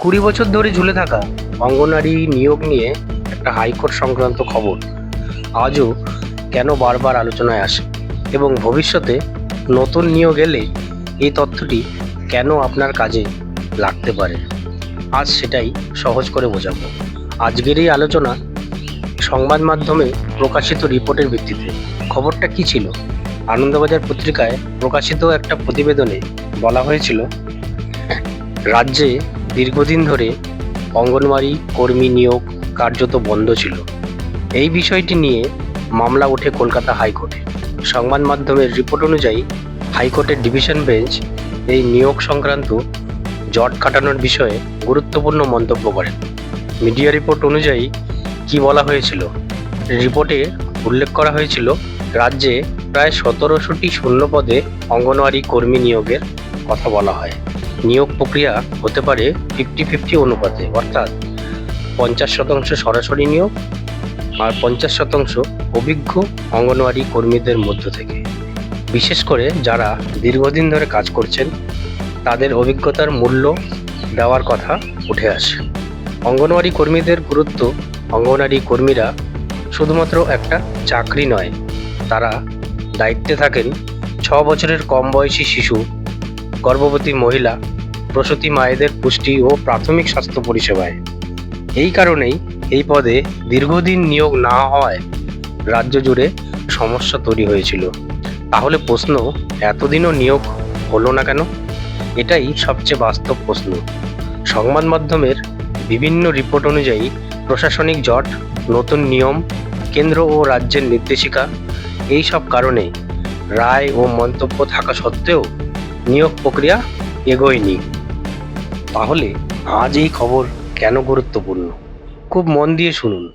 কুড়ি বছর ধরে ঝুলে থাকা অঙ্গনারী নিয়োগ নিয়ে একটা হাইকোর্ট সংক্রান্ত খবর আজও কেন বারবার আলোচনায় আসে? এবং ভবিষ্যতে নতুন নিয়োগ এলে এই তথ্যটি কেন আপনার কাজে লাগতে পারে? আজ সেটাই সহজ করে বোঝাবো। আজকের এই আলোচনা সংবাদ মাধ্যমে প্রকাশিত রিপোর্টের ভিত্তিতে। খবরটা কি ছিল? আনন্দবাজার পত্রিকায় প্রকাশিত একটা প্রতিবেদনে বলা হয়েছিল, রাজ্যে দীর্ঘদিন ধরে অঙ্গনওয়াড়ি কর্মী নিয়োগ কার্যত বন্ধ ছিল। এই বিষয়টি নিয়ে মামলা ওঠে কলকাতা হাইকোর্টে। সংবাদ মাধ্যমের রিপোর্ট অনুযায়ী হাইকোর্টের ডিভিশন বেঞ্চ এই নিয়োগ সংক্রান্ত জট কাটানোর বিষয়ে গুরুত্বপূর্ণ মন্তব্য করেন। মিডিয়া রিপোর্ট অনুযায়ী কি বলা হয়েছিল? রিপোর্টে উল্লেখ করা হয়েছিল, রাজ্যে প্রায় সতেরোশোটি শূন্য পদে অঙ্গনওয়াড়ি কর্মী নিয়োগের কথা বলা হয়। নিয়োগ প্রক্রিয়া হতে পারে ফিফটি ফিফটি অনুপাতে, অর্থাৎ পঞ্চাশ শতাংশ সরাসরি নিয়োগ আর পঞ্চাশ শতাংশ অভিজ্ঞ অঙ্গনওয়াড়ি কর্মীদের মধ্য থেকে। বিশেষ করে যারা দীর্ঘদিন ধরে কাজ করছেন, তাদের অভিজ্ঞতার মূল্য দেওয়ার কথা উঠে আসে। অঙ্গনওয়াড়ি কর্মীদের গুরুত্ব, অঙ্গনওয়াড়ি কর্মীরা শুধুমাত্র একটা চাকরি নয়, তারা দায়িত্বে থাকেন ছ বছরের কম বয়সী শিশু গর্ভবতী মহিলা প্রসূতি মায়েদের পুষ্টি ও প্রাথমিক স্বাস্থ্য পরিষেবায়। এই কারণেই এই পদে দীর্ঘদিন নিয়োগ না হওয়ায় রাজ্য জুড়ে সমস্যা তৈরি হয়েছিল। তাহলে প্রশ্ন, এতদিনও নিয়োগ হলো না কেন? এটাই সবচেয়ে বাস্তব প্রশ্ন। সংবাদ মাধ্যমের বিভিন্ন রিপোর্ট অনুযায়ী প্রশাসনিক জট, নতুন নিয়ম, কেন্দ্র ও রাজ্যের নির্দেশিকা, এই সব কারণে রায় ও মন্তব্য থাকা সত্ত্বেও নিয়োগ প্রক্রিয়া এগোয়নি তাহলে আজ এই খবর কেন গুরুত্বপূর্ণ? খুব মন দিয়ে শুনুন।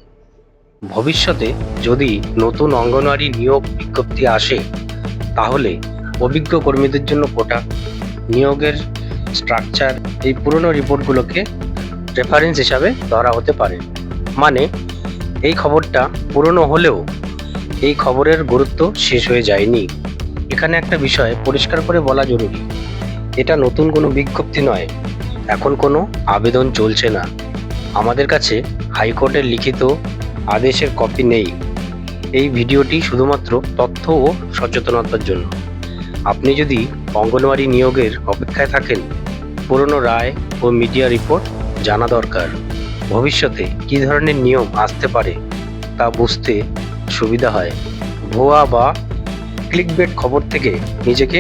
ভবিষ্যতে যদি নতুন অঙ্গনওয়াড়ি নিয়োগ বিজ্ঞপ্তি আসে, তাহলে অভিজ্ঞ কর্মীদের জন্য কোটা, নিয়োগের স্ট্রাকচার এই পুরনো রিপোর্টগুলোকে রেফারেন্স হিসাবে ধরা হতে পারে। মানে এই খবরটা পুরনো হলেও এই খবরের গুরুত্ব শেষ হয়ে যায়নি। এখানে একটা বিষয় পরিষ্কার করে বলা জরুরি। এটা নতুন কোনো বিজ্ঞপ্তি নয়। এখন কোনো আবেদন চলছে না। আমাদের কাছে হাইকোর্টের লিখিত আদেশের কপি নেই। এই ভিডিওটি শুধুমাত্র তথ্য ও সচেতনতার জন্য। আপনি যদি অঙ্গনওয়াড়ি নিয়োগের অপেক্ষায় থাকেন, পুরনো রায় ও মিডিয়া রিপোর্ট জানা দরকার। ভবিষ্যতে কী ধরনের নিয়ম আসতে পারে তা বুঝতে সুবিধা হয়। ভুয়া বা ক্লিকবেট খবর থেকে নিজেকে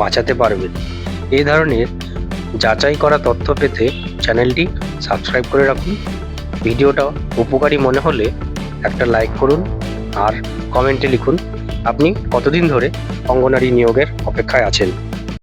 বাঁচাতে পারবেন এই ধরনের যাচাই করা তথ্য পেতে চ্যানেলটি সাবস্ক্রাইব করে রাখুন। ভিডিওটা উপকারী মনে হলে একটা লাইক করুন আর কমেন্টে লিখুন, আপনি কতদিন ধরে অঙ্গনারী নিয়োগের অপেক্ষায় আছেন?